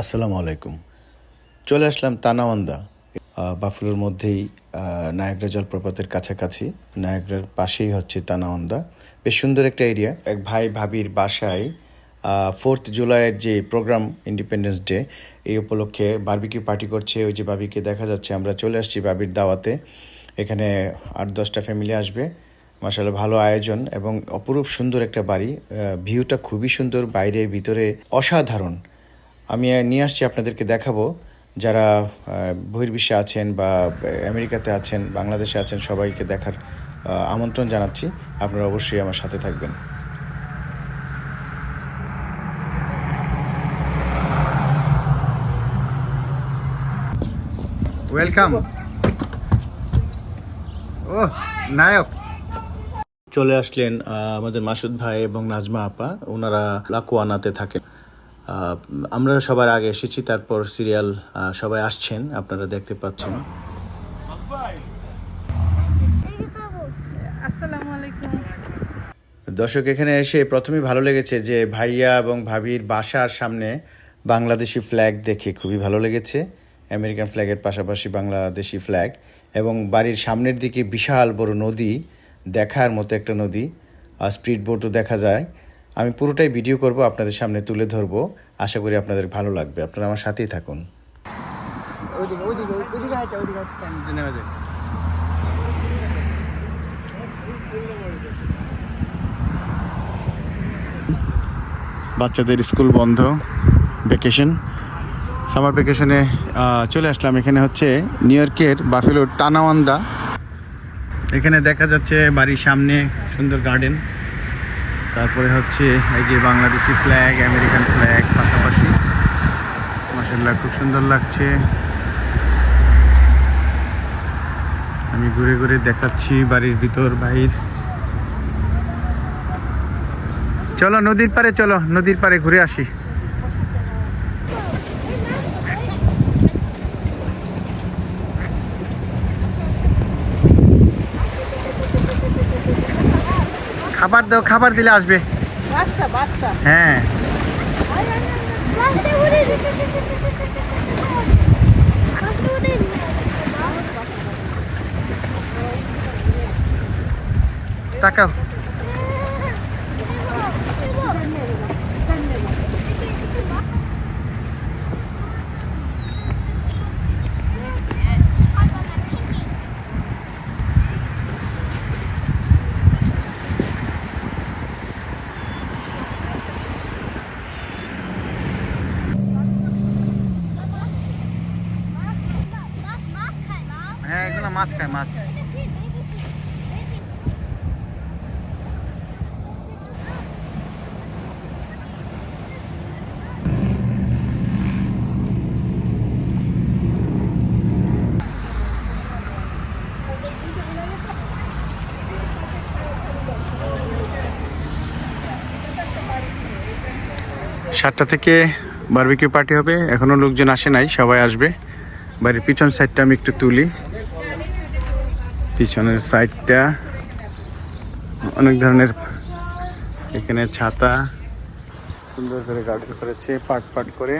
আসসালামু আলাইকুম। চলে আসলাম তানাওয়ান্দা। বাফুলোর মধ্যেই আহ, নায়াগ্রা জলপ্রপাতের কাছাকাছি। নায়াগ্রার পাশেই হচ্ছে তানাওয়ান্দা। বেশ সুন্দর একটা এরিয়া। এক ভাই ভাবির বাসায় ফোর্থ জুলাইয়ের যে প্রোগ্রাম ইন্ডিপেন্ডেন্স ডে এই উপলক্ষে বারবিকিউ পার্টি করছে। ওই যে বাবিকে দেখা যাচ্ছে আমরা চলে আসছি বাবির দাওয়াতে। এখানে আট দশটা ফ্যামিলি আসবে। মাসাল্লাহ ভালো আয়োজন এবং অপরূপ সুন্দর একটা বাড়ি। ভিউটা খুবই সুন্দর বাইরে ভিতরে অসাধারণ। আমি নিয়ে আসছি আপনাদেরকে দেখাবো যারা বহির্বিশ্বে আছেন বা আমেরিকাতে আছেন বাংলাদেশে আছেন সবাইকে দেখার আমন্ত্রণ জানাচ্ছি। আপনারা অবশ্যই আমার সাথে থাকবেন। ওয়েলকাম ও নায়ক। চলে আসলেন আমাদের মাসুদ ভাই এবং নাজমা আপা। ওনারা লাকুয়ানাতে থাকেন। আমরা সবার আগে এসেছি তারপর সিরিয়াল সবাই আসছেন আপনারা দেখতে পাচ্ছেন। আসসালামু আলাইকুম। দর্শক এখানে এসে প্রথমেই ভালো লেগেছে যে ভাইয়া এবং ভাবির বাসার সামনে বাংলাদেশি ফ্ল্যাগ দেখে খুবই ভালো লেগেছে আমেরিকান ফ্ল্যাগের পাশাপাশি বাংলাদেশি ফ্ল্যাগ এবং বাড়ির সামনের দিকে বিশাল বড় নদী দেখার মতো একটা নদী আর স্পিড বোটও দেখা যায়। আমি পুরোটাই ভিডিও করব আপনাদের সামনে তুলে ধরবো। আশা করি আপনাদের ভালো লাগবে। আপনারা আমার সাথেই থাকুন। বাচ্চাদের স্কুল বন্ধ ভ্যাকেশন সামার ভ্যাকেশনে চলে আসলাম। এখানে হচ্ছে নিউ ইয়র্কের বাফেলোর টানাওয়ান্দা। এখানে দেখা যাচ্ছে বাড়ির সামনে সুন্দর গার্ডেন তারপরে হচ্ছে এই যে বাংলাদেশি ফ্ল্যাগ আমেরিকান ফ্ল্যাগ পাশাপাশি। মাসাল্লাহ খুব সুন্দর লাগছে। আমি ঘুরে ঘুরে দেখাচ্ছি বাড়ির ভিতর, বাহির। চলো নদীর পারে চলো নদীর পারে ঘুরে আসি। খাবার দাও খাবার দিলে আসবে। হ্যাঁ। তাকাও হ্যাঁ এগুলো মাছ খায় মাছ সাতটা থেকে বার্বিকিউ পার্টি হবে। এখনও লোকজন আসে নাই, সবাই আসবে। বাড়ির পিছন সাইডটা আমি একটু তুলি। পিছনের সাইডটা অনেক ধরনের এখানে ছাতা সুন্দর করে গার্ডেন করেছে পাট পাট করে।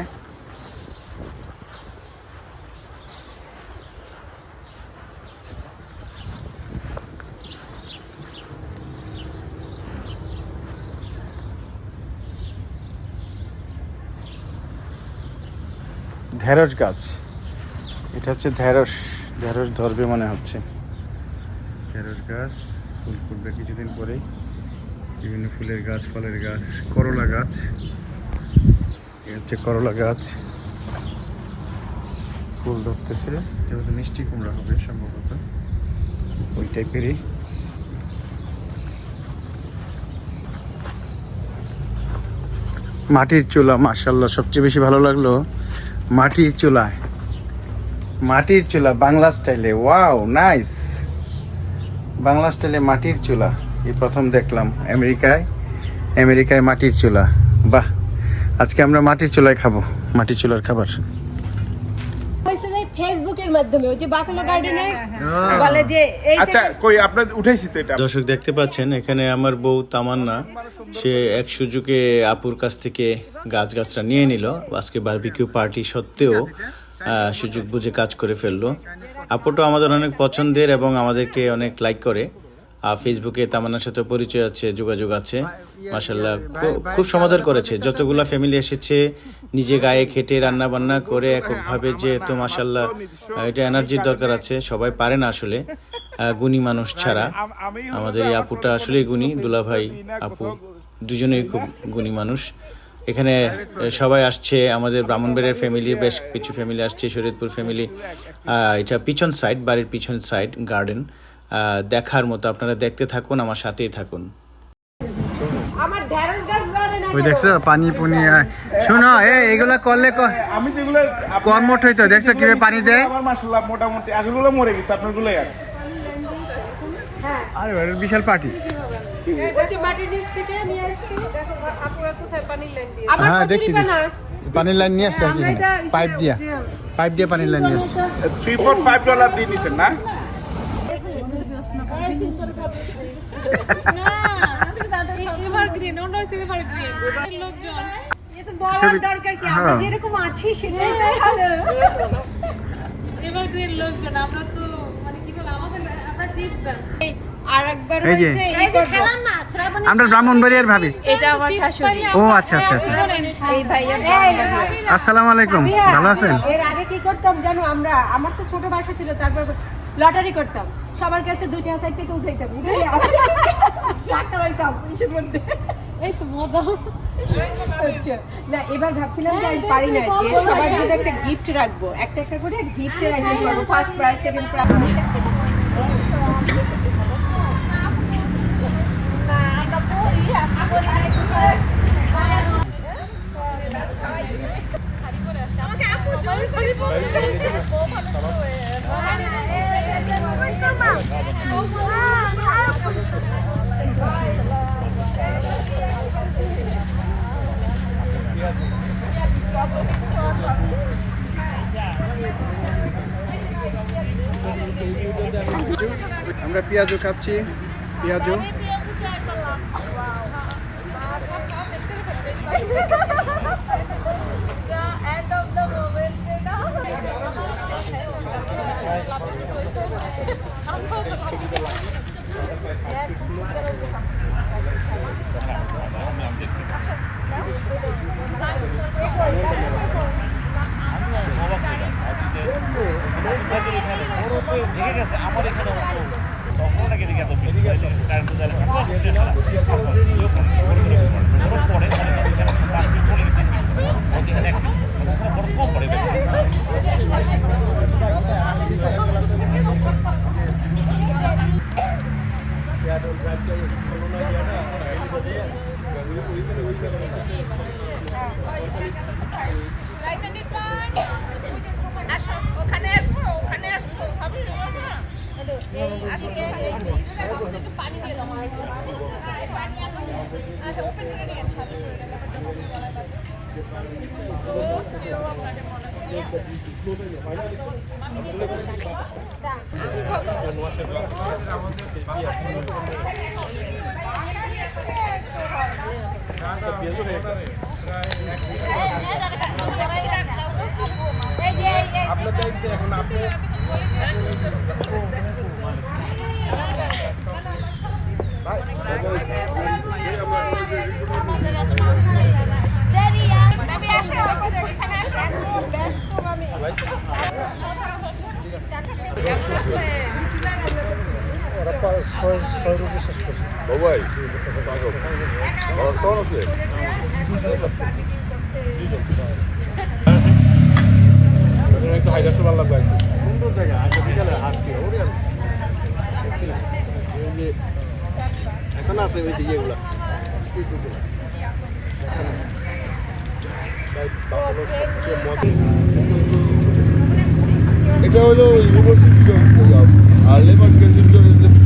ঢেঁড়স গাছ। এটা হচ্ছে ঢেঁড়স। ঢেঁড়স ধরবে মনে হচ্ছে। ঢেঁড়স গাছ, ফুল ফুটবে কিছুদিন পরেই। বিভিন্ন ফুলের গাছ, ফলের গাছ, করলা গাছ। এ হচ্ছে করলা গাছ। ফুল ধরতেছে। এটা যেহেতু মিষ্টি কুমড়া হবে সম্ভবত। ওই টাইপেরই। মাটির চুলা মার্শাল্লাহ সবচেয়ে বেশি ভালো লাগল। মাটির চুলা। মাটির চুলা, বাংলা স্টাইলে। Wow, nice. বাংলা স্টাইলে মাটির চুলা। এই প্রথম দেখলাম আমেরিকায়। আমেরিকায় মাটির চুলা। বাহ, আজকে আমরা মাটির চুলায় খাব। মাটির চুলার খাবার। হয়েছে যে ফেসবুকে মেসেজের মাধ্যমে ওই যে বাফেলো গার্ডেনে বলে যে এই আচ্ছা কই আপনার উঠাইছি তো এটা। দর্শক দেখতে পাচ্ছেন এখানে আমার বউ তামান্না সে এক সুযোগে আপুর কাছ থেকে গাছ গাছটা নিয়ে নিল। আজকে বারবিকিউ পার্টি সত্ত্বেও সুযোগ বুঝে কাজ করে ফেলল। আপুটা আমাদের অনেক পছন্দের এবং আমাদেরকে অনেক লাইক করে। আর ফেসবুকে তামান্নার সাথে পরিচয় আছে, যোগাযোগ আছে। মাসাল্লাহ খুব সমাদর করেছে। যতগুলা ফ্যামিলি এসেছে, নিজে গায়ে খেটে রান্না বান্না করে এককভাবে যে তো মাসাল্লাহ এটা এনার্জির দরকার আছে। সবাই পারে না আসলে গুণী মানুষ ছাড়া। আমাদের এই আপুটা আসলেই গুণী। দুলাভাই আপু দুজনেই খুব গুণী মানুষ। এখানে সবাই আসছে। আমাদের ব্রাহ্মণবাড়িয়ার ফ্যামিলি বেশ কিছু ফ্যামিলি আসছে। শরীয়তপুর ফ্যামিলি এটা পিছন সাইড বাড়ির পিছন সাইড গার্ডেন দেখার মতো। আপনারা দেখতে থাকুন আমার সাথেই থাকুন। ওই দেখছ পানি পুনি শোনো এ এগুলা করলে কর্মঠ হইতো। দেখছ কীভাবে পানি দেয়? আমার মোটামুটি। মরে গেছে আপনারগুলোই আছে। আরে ওটা বিশাল পার্টি হ্যাঁ দেখছি দেখছি। পানির লাইন নিয়ে আসছে এখানে। পাইপ দিয়া। পাইপ দিয়ে পানির লাইন নিয়ে আসছে। থ্রি ফোর ফাইভ ডলার দিয়ে নিচ্ছেন না এভারগ্রিন ওটা হচ্ছে এভারগ্রিন লোকজন এ তো বলার দরকার কি আমরা হ্যাঁ। আমরা। আমরা ব্রাহ্মণবাড়িয়ার ভাবি। ও আচ্ছা আচ্ছা আচ্ছা। আসসালামু আলাইকুম। ভালো আছেন? এর আগে কি করতাম জানো আমরা? আমার তো ছোট বাসা ছিল, তারপর লটারি করতাম। সবার কাছে দুইটা সাইড থেকে উঠাইতাম পাইতাম ইসের মধ্যে। এই তো মজা। আচ্ছা। না এবার ভাবছিলাম যে আমি পারি না যে সবার জন্য একটা গিফট রাখব। একটা একটা করে গিফট রাখব পারব ফার্স্ট প্রাইজ সেকেন্ড প্রাইজ পেঁয়াজও খাচ্ছি পেঁয়াজও Gracias. আপনার দায়িত্ব এখন আপনি ব্যস্ত আমি ওরে এখন আছে? ওই এটা হলো ইউনিভার্সিটি আর লেবার কেন্দ্রীয় দেখ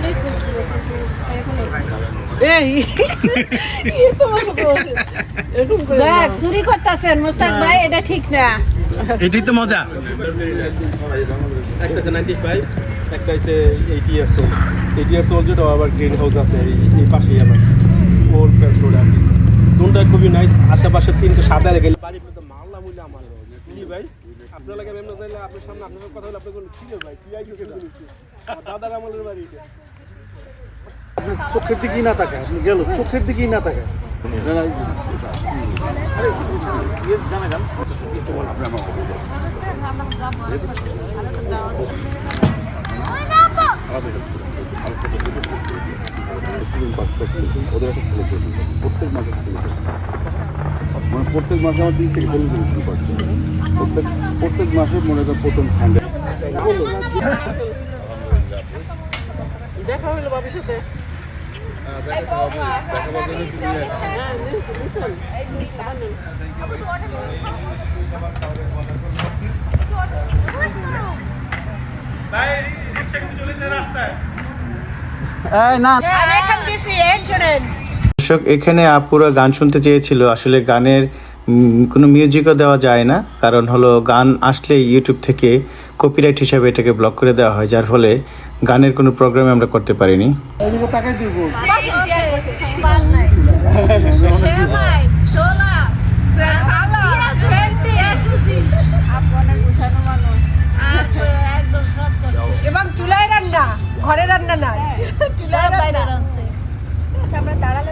অনেক চুল ছিল কিন্তু এখন এই। যাক চুরি করতেছেন মোস্তাক ভাই এটা ঠিক না। এটাই তো মজা। একটা হচ্ছে নাইনটি ফাইভ একটা হচ্ছে eighty years old eighty years old যেটা আবার গ্রিন হাউস আছে এই এই পাশেই আবার। ওল্ড প্যাস রোড আর দুটা খুবই নাইস আশেপাশে তিনটে সাদা মাল্লা আমার কি ভাই? আপনার লাগে মেমনা আপনার সামনে আপনার কথা হলে আপনি কি ভাই কি দাদার আমলের বাড়ি চোখের দিকেই না তাকায় আপনি গেল চোখের দিকেই না তাকায়। ওদের একটা সেলিব্রেশন প্রত্যেক মাসে সেলিব্রেশন মানে প্রত্যেক মাসে আমার দিক থেকে করছে প্রত্যেক প্রত্যেক মাসে মনে করেন প্রথম ঠান্ডা দেখা হইল বাবির সাথে। দর্শক, এখানে আপুরা গান শুনতে চেয়েছিল। আসলে গানের কোনো মিউজিকও দেওয়া যায় না। কারণ হলো গান আসলে ইউটিউব থেকে কপিরাইট হিসাবে এটাকে ব্লক করে দেওয়া হয় যার ফলে গানের কোনো প্রোগ্রাম আমরা করতে পারিনি। সেমাই ছোলা খালা ভেন্ডি এটুসি আপনার উঠানো মানুষ একদম সব এবং চুলায় রান্না ঘরে রান্না না। চুলায় রান্না। আমরা দাঁড়ালে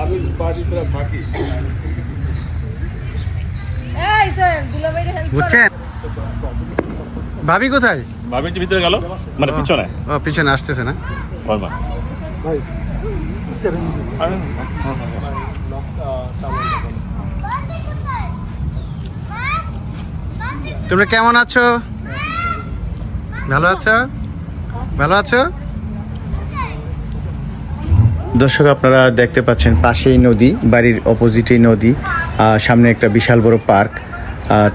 আমি বাড়ি ফেরা এই স্যার দুলাভাইয়ের হেল্প বুঝছেন? ভাবি কোথায়? ভাবি একটু ভিতরে গেল। মানে পিছনে। ও পিছনে আসতেছে না? বর্মা তোমরা কেমন আছো? ভালো আছো? ভালো আছো? দর্শক আপনারা দেখতে পাচ্ছেন পাশেই নদী বাড়ির অপোজিটেই নদী আহ, সামনে একটা বিশাল বড় পার্ক।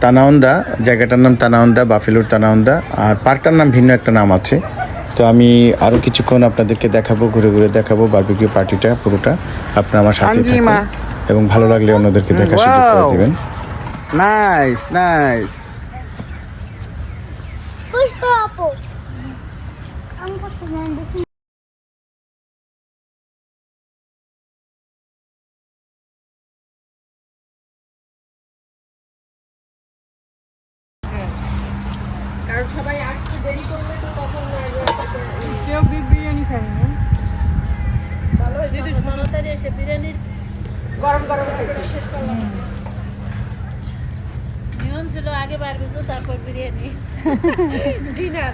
তানাওন্দা জায়গাটার নাম তানাওন্দা বাফেলোর তানাওন্দা আর পার্কটার নাম ভিন্ন একটা নাম আছে। তো আমি আরও কিছুক্ষণ আপনাদেরকে দেখাবো ঘুরে ঘুরে দেখাবো বার্বিকিউ পার্টিটা পুরোটা। আপনারা আমার সাথে থাকুন এবং ভালো লাগলে অন্যদেরকে দেখা সুযোগ করে. দিবেন। Nice nice Pushpa Apple. I'm going to কারণ সবাই আসতে দেরি করলে তো তখন কেউ বিরিয়ানি খাই না তাড়াতাড়ি এসে বিরিয়ানির গরম গরম খাইতে শেষ করলাম নিয়ম ছিল আগে বারবিকিউ তারপর বিরিয়ানি। ডিনার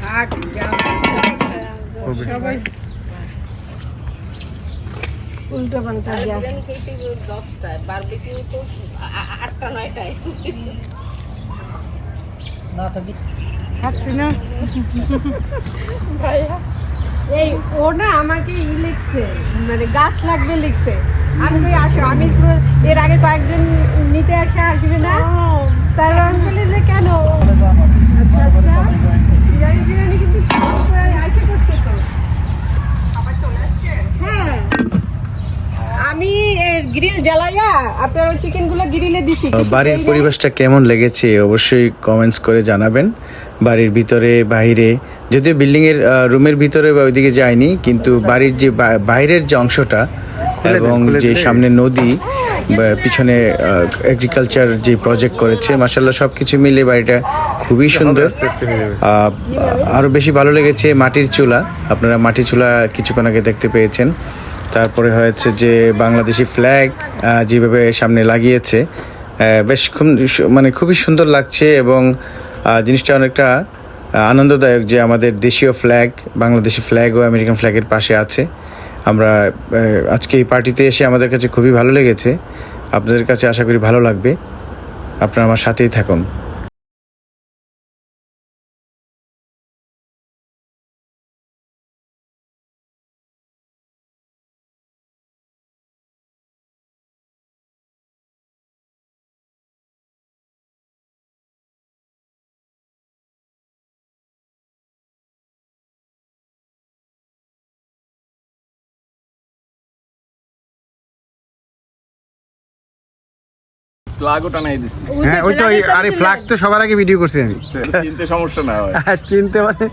থাক সবাই। উল্টো পাল্টা বিরিয়ানি খেতে বারবিকিউ তো আটটা নয়টায়। খাচ্ছি না এই ও না আমাকে ই লিখছে মানে গাছ লাগবে লিখছে। আমি কই আসো আমি তো এর আগে কয়েকজন নিতে আসে আসবে না? তারপর আমি বলি যে কেন? আচ্ছা আচ্ছা বিরিয়ানি বিরিয়ানি কিন্তু সবাই করছে তো হ্যাঁ। আমি গ্রিল জ্বালাইয়া আপনার চিকেনগুলো গ্রিলে দিছি। বাড়ির পরিবেশটা কেমন লেগেছে অবশ্যই কমেন্টস করে জানাবেন। বাড়ির ভিতরে বাইরে যদিও বিল্ডিং এর রুমের ভিতরে বা ওইদিকে যায়নি কিন্তু বাড়ির যে বাইরের যে অংশটা এবং যে সামনে নদী পিছনে এগ্রিকালচার যে প্রজেক্ট করেছে মাসাল্লাহ সব কিছু মিলে বাড়িটা খুবই সুন্দর। আহ, আরও বেশি ভালো লেগেছে মাটির চুলা। আপনারা মাটির চুলা কিছুক্ষণ আগে দেখতে পেয়েছেন। তারপরে হয়েছে যে বাংলাদেশি ফ্ল্যাগ যেভাবে সামনে লাগিয়েছে বেশ খুব মানে খুবই সুন্দর লাগছে এবং জিনিসটা অনেকটা আনন্দদায়ক যে আমাদের দেশীয় ফ্ল্যাগ বাংলাদেশি ফ্ল্যাগ ও আমেরিকান ফ্ল্যাগের পাশে আছে। আমরা আজকে এই পার্টিতে এসে আমাদের কাছে খুবই ভালো লেগেছে। আপনাদের কাছে আশা করি ভালো লাগবে। আপনারা আমার সাথেই থাকুন। ফ্ল্যাগও টানাই দিছি। হ্যাঁ ওই তো আরে ফ্ল্যাগ তো সবার আগে ভিডিও করছি আমি। চিনতে সমস্যা না হয়। চিনতে মানে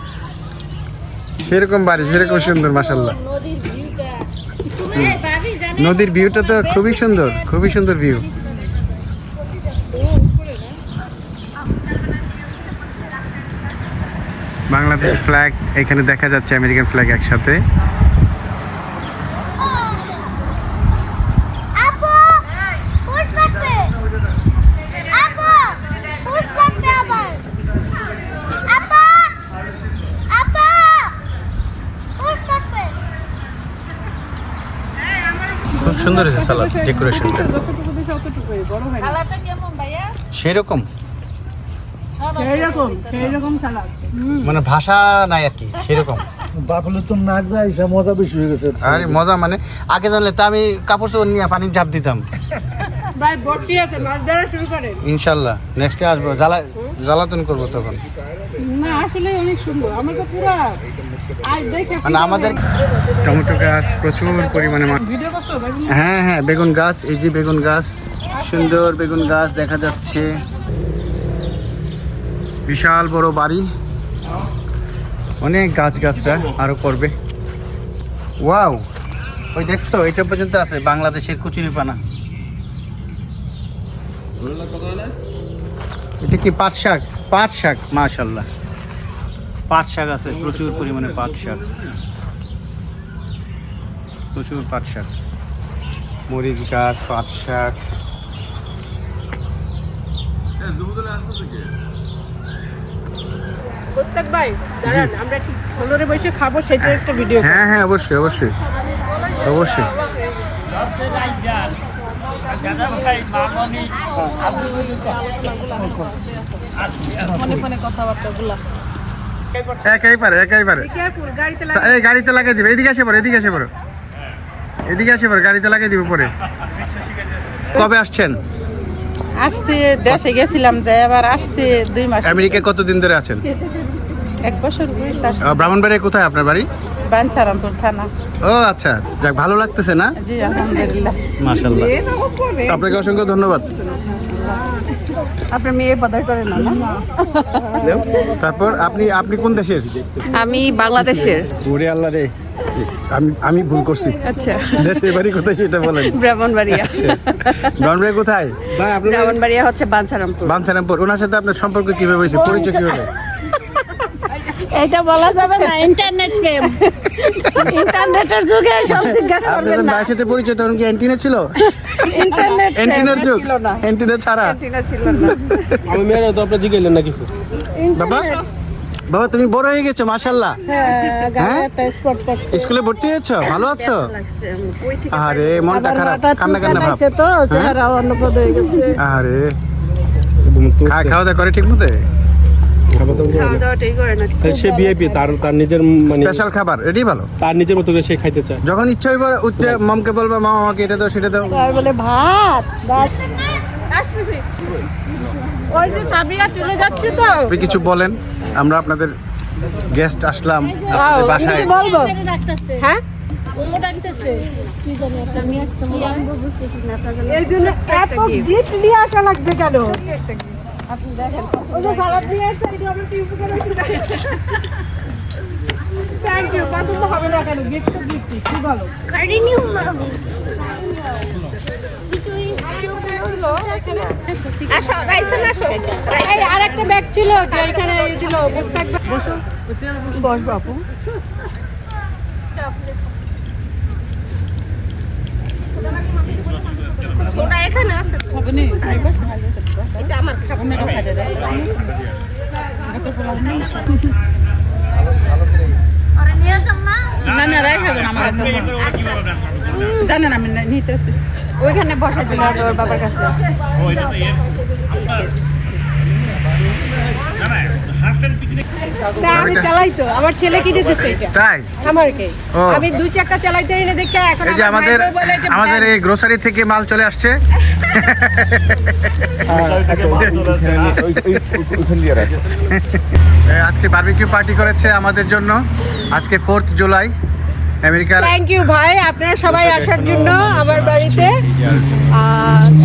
সেরকম বাড়ি সেরকম সুন্দর মাসাল্লাহ নদীর ভিউটা তুমি ভাবি জানে নদীর ভিউটা তো খুবই সুন্দর খুবই সুন্দর ভিউ বাংলাদেশ ফ্ল্যাগ এখানে দেখা যাচ্ছে আমেরিকান ফ্ল্যাগ একসাথে আপু পুশ লাগবে আপু পুশ লাগবে আবার আপা আপা পুশ লাগবে খুব সুন্দর হয়েছে সালাদ ডেকোরেশনটা খালাটা কেমন ভাইয়া? সেরকম মানে ভাষা নাই আর কি সেরকম বাফুলের তো নাক যায় মজা বেশি হয়ে গেছে। আরে মজা মানে আগে জানলে তো আমি কাপড় চোপড় নিয়ে পানির ঝাঁপ দিতাম। ভাই ভর্তি আছে মাছ ধরা শুরু করেন। ইনশাল্লাহ নেক্সটে আসব জ্বালা জ্বালাতন করব তখন। না আসলে অনেক সুন্দর আমার তো পুরো আজ দেখে মানে আমাদের টমেটো গাছ প্রচুর পরিমাণে হ্যাঁ হ্যাঁ বেগুন গাছ এই যে বেগুন গাছ সুন্দর বেগুন গাছ দেখা যাচ্ছে। বিশাল বড় বাড়ি। অনেক গাছ গাছরা আরও করবে। ওয়াও ওই দেখছ এটা পর্যন্ত আছে বাংলাদেশের কুচুরি পানা। এটা কি পাট শাক? পাট শাক মাশাল্লাহ। পাট শাক আছে প্রচুর পরিমাণে পাট শাক প্রচুর পাট শাক মরিচ গাছ পাট শাক ভাই দাঁড়ান আমরা একটু বসে খাব সেটা একটা ভিডিও হ্যাঁ হ্যাঁ অবশ্যই অবশ্যই। অবশ্যই। মনে মনে কথাবার্তা গুলা একাই পারে একাই পারে। এই গাড়িতে লাগাই দিবে এদিকে আসে পড়ো এদিকে আসে পড়ো। এদিকে আসে পড়ো গাড়িতে লাগাই দিব পরে কবে আসছেন? আসছে দেশে গেছিলাম যে এবার আসছে দুই মাস আমেরিকায় কতদিন ধরে আছেন? এক বছর ব্রাহ্মণবাড়িয়া কোথায় আপনার বাড়ি? বাঞ্ছারামপুর থানা। ও আচ্ছা যাক ভালো লাগতেছে না? জি আলহামদুলিল্লাহ। মাশাল্লাহ আপনাকে অসংখ্য ধন্যবাদ। আপনার মেয়ে বাধাই করে না না? তারপর আপনি আপনি কোন দেশের? আমি বাংলাদেশের। ওরে আল্লাহ রে। আমি আমি ভুল করছি। আচ্ছা। দেশের বাড়ি কোথায় সেটা বলেন। ব্রাহ্মণবাড়িয়া। আচ্ছা। ব্রাহ্মণবাড়িয়া কোথায়? ব্রাহ্মণবাড়িয়া হচ্ছে বাঞ্ছারামপুর। বাঞ্ছারামপুর। ওনার সাথে আপনার সম্পর্ক কীভাবে হয়েছে? পরিচয় কীভাবে? এটা বলা যাবে না ইন্টারনেট প্রেম ইন্টারনেটের যুগে সব জিজ্ঞাসা করবেন না। সাথে পরিচয় তখন কি অ্যান্টিনা ছিল? ইন্টারনেট অ্যান্টিনার যুগ। ছিল না। অ্যান্টিনা ছাড়া। অ্যান্টিনা ছিল না। আমি মেয়েরা তো আপনি না কিছু বাবা বাবা তুমি বড় হয়ে গেছো মাশাল্লাহ হ্যাঁ গায়ে একটা স্পট করছে। স্কুলে ভর্তি হয়েছো? ভালো আছো? লাগছে? কই থেকে আরে মনটা খারাপ কান্না কান্না ভাব। তো চেহারা অন্নপদ হয়ে গেছে। আরে। খাওয়া দাওয়া করে ঠিক মতো খাওয়া দাওয়াটাই করে না সে বিআইপি তার তার নিজের মানে স্পেশাল খাবার এটাই ভালো। তার নিজের মতো করে সে খাইতে চায়। যখন ইচ্ছা হইবার উচ্চে মমকে বলবা মামা আমাকে এটা দাও সেটা দাও। আর বলে ভাত বাস ওই যে সাবিয়া চলে যাচ্ছে তো। আপনি কিছু বলেন আমরা আপনাদের গেস্ট আসলাম আপনাদের বাসায়। বলব? হ্যাঁ? এই জন্য এত গিফট নিয়ে আসা লাগবে কেন? ওই যে সালাদ নিয়ে আসছে আমার কি উপকার থ্যাংক ইউ পছন্দ হবে না কেন? গিফট তো গিফট কি বলো? আসো রাইসেন আসো। এই আরেকটা ব্যাগ ছিল যে এখানে দিল বসে থাকবে। বসো। বসবো ওটা এখানে আছে না? এটা আমার না। না না রাইখা আমার জানেন আমি নিতেছি ওইখানে বসা দিল ওর বাবার কাছে। না আমি চালাই তো। আমার ছেলে কিনে দিছে এটা। তাই? আমারকে। আমি দুই চাকা চালাইতে এনে দেখে এখন এই যে আমাদের এই গ্রোসারি থেকে মাল চলে আসছে। আজকে বারবিকিউ পার্টি করেছে আমাদের জন্য। আজকে ফোর্থ জুলাই আমেরিকার থ্যাংক ইউ ভাই। আপনারা সবাই আসার জন্য আমার বাড়িতে।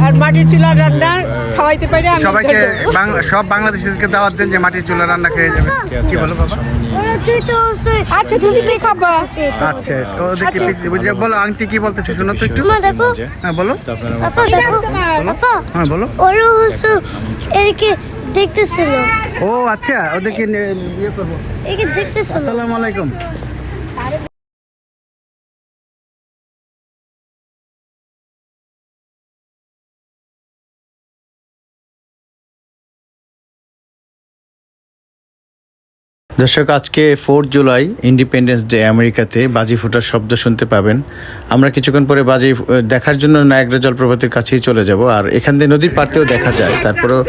আর মাটির চুলা রান্না খাওয়াইতে পারি আমি সবাইকে বাংলা সব বাংলাদেশিদেরকে দাওয়াত দেন যে মাটির চুলা রান্না খেয়ে যাবে। কি বলো বাবা? আচ্ছা তুমি কি খাবা? আচ্ছা ওদেরকে বলো আংটি কি বলতেছে শোনো তো একটু। হ্যাঁ বলো। হ্যাঁ বলো। ওরা হচ্ছে এদিকে দেখতেছিল। ও আচ্ছা ওদেরকে ইয়ে করব। এদিকে দেখতেছিল। আসসালামু আলাইকুম। দর্শক, আজকে ফোর্থ জুলাই ইন্ডিপেন্ডেন্স ডে আমেরিকাতে বাজি ফোটার শব্দ শুনতে পাবেন। আমরা কিছুক্ষণ পরে বাজি দেখার জন্য নায়াগ্রা জলপ্রপাতের কাছেই চলে যাব। আর এখান দিয়ে নদীর পাড়তেও দেখা যায়। তারপরেও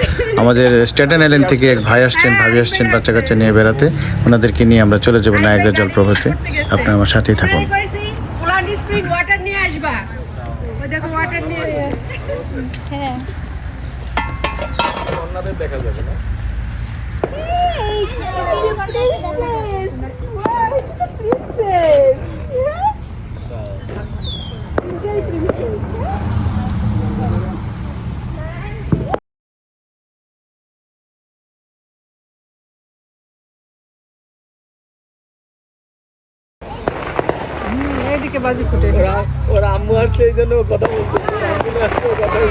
আমাদের স্টেটেন আইল্যান্ড থেকে এক ভাই আসছেন, ভাবি আসছেন বাচ্চা কাচ্চা নিয়ে বেড়াতে। ওনাদেরকে নিয়ে আমরা চলে যাব নায়াগ্রা জলপ্রপাতে। আপনারা আমার সাথেই থাকুন প্লান্ট স্প্রিং ওয়াটার নিয়ে আসবা ওই দেখো ওয়াটার নিয়ে হ্যাঁ এইদিকে বাজি ফুটে ওরা আম্মু আসছে এই জন্য কথা বলতেছে। আম্মু কথাই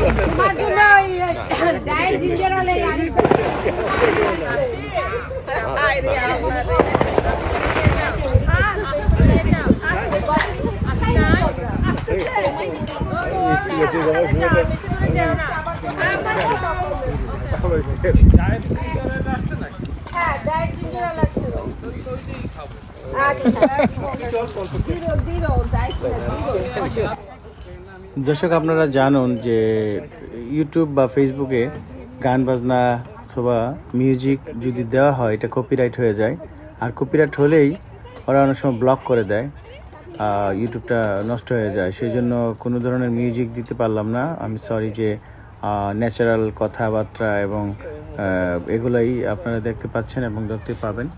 বলে জন্য খাবার শুনে হ্যাঁ ডায়েট জিঞ্জার লাগছে দর্শক, আপনারা জানুন যে ইউটিউব বা ফেসবুকে গান বাজনা অথবা মিউজিক যদি দেওয়া হয়, এটা কপিরাইট হয়ে যায়। আর কপিরাইট হলেই ওরা অনেক সময় ব্লক করে দেয় ইউটিউবটা নষ্ট হয়ে যায়। সেই জন্য কোনো ধরনের মিউজিক দিতে পারলাম না। আমি সরি যে ন্যাচারাল কথাবার্তা এবং এগুলাই আপনারা দেখতে পাচ্ছেন এবং দেখতে পাবেন।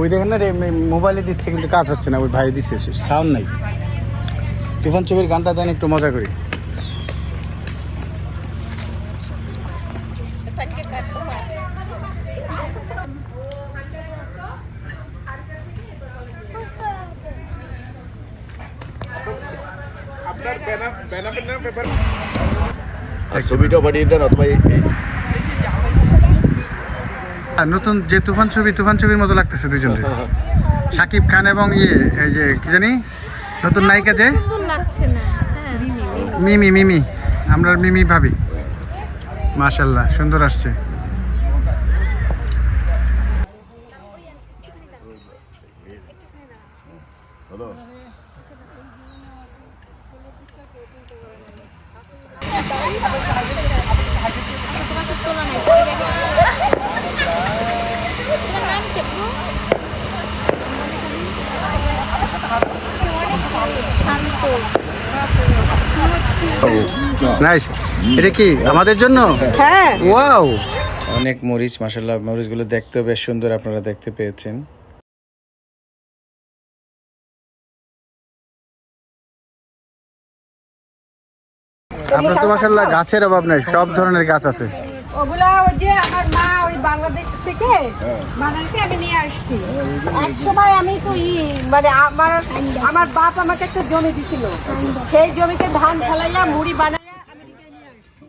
ওই দেখেন না রে মোবাইলে দিচ্ছে কিন্তু কাজ হচ্ছে না, ওই ভাই দিচ্ছে সাউন্ড নাই। তুফান ছবির গানটা দেন, একটু মজা করি। ছবিটা পাঠিয়ে দেন অথবা নতুন যে তুফান ছবি তুফান ছবির মতো লাগতেছে দুজন সাকিব খান এবং ইয়ে এই যে কি জানি? নতুন নায়িকা যে? মিমি মিমি। আমরা মিমি ভাবি। মাশাল্লাহ সুন্দর আসছে। নাইস এটা কি আমাদের জন্য? হ্যাঁ। ওয়াও অনেক মরিচ মাশাল্লাহ মরিচগুলো দেখতেও বেশ সুন্দর আপনারা দেখতে পেয়েছেন। আপনার তো মাশাল্লাহ গাছের অভাব নাই সব ধরনের গাছ আছে। ওগুলা ওই যে আমার মা বাংলাদেশ থেকে বানাইতে আমি নিয়ে আসছি। এক সময় আমি তো ই মানে আমার আমার বাপ আমাকে একটা জমি দিছিল। সেই জমিতে ধান ফেলাইয়া মুড়ি বানাইয়া আমেরিকায় নিয়ে আসছি।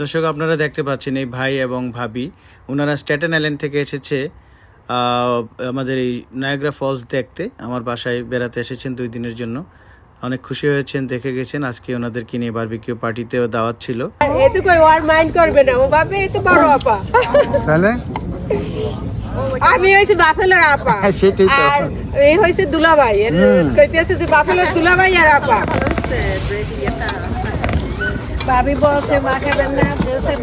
দর্শক আপনারা দেখতে পাচ্ছেন এই ভাই এবং ভাবি। ওনারা স্ট্যাটেন আইল্যান্ড থেকে এসেছে আমাদের এই নায়াগ্রা ফলস দেখতে। আমার বাসায় বেড়াতে এসেছেন দুই দিনের জন্য। অনেক খুশি হয়েছেন দেখে গেছেন। আজকে ওনাদেরকে নিয়ে বারবিকিউ পার্টিতেও দাওয়াত ছিল। এটুকু ওয়ার মাইন্ড করবে না। ও বাপে এই তো বড় আপা। তাহলে? আমি হয়েছি বাফেলার আপা। সেটাই তো। আর এই হয়েছে দুলাভাই। এর কইতেছে যে বাফেলার দুলাভাই আর আপা। ভাবি বলছে মা খাবেন না।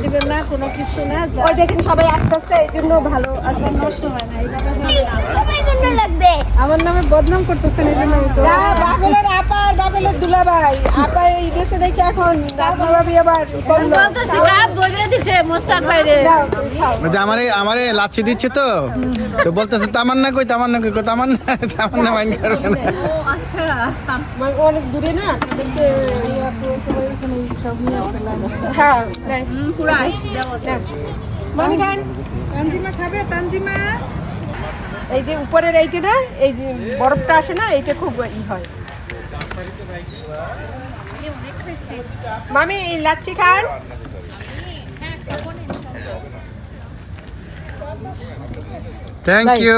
দিবেন না কোনো কিছু না ওই দেখেন সবাই আস্তে আস্তে এই জন্য ভালো আছে। নষ্ট হয় না এইভাবে লাগবে। আমার নামে বদনাম করতেছেন এই জন্য বাফেলের আপা দুলাভাই। আপা এই দেশে দেখে এখন আবার বলতেছি কাপ দিছে মোস্তাক দাও, আমারে আমারে লাচ্ছি দিচ্ছে তো। তো বলতেছে তামান্না কই তামান্না কই? কই তামান্না তামান্না মাইন্ড করবে না। অনেক দূরে না তাদেরকে হ্যাঁ এই যে উপরের এইটা না এই যে বরফটা আসে না এইটা খুব ই হয়। মামি এই লাচ্ছি খান। থ্যাংক ইউ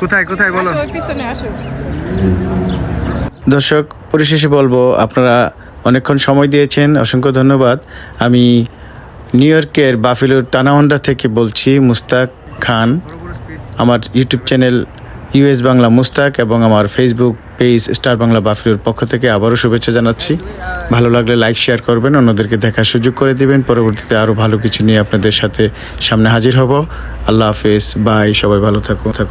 কোথায় কোথায় বলো? দর্শক পরিশেষে বলব আপনারা অনেকক্ষণ সময় দিয়েছেন অসংখ্য ধন্যবাদ। আমি নিউ ইয়র্কের বাফিলোর টানাহন্ডা থেকে বলছি মুস্তাক খান আমার YouTube channel US Bangla Mustak এবং আমার ফেসবুক পেজ স্টার বাংলা বাফেলোর পক্ষ থেকে আবারও শুভেচ্ছা জানাচ্ছি। ভালো লাগলে লাইক, শেয়ার করবেন, অন্যদেরকে দেখার সুযোগ করে দিবেন। পরবর্তীতে আরও ভালো কিছু নিয়ে আপনাদের সাথে সামনে হাজির হব। আল্লাহ হাফেজ, বাই, সবাই ভালো থাকুন থাকুন।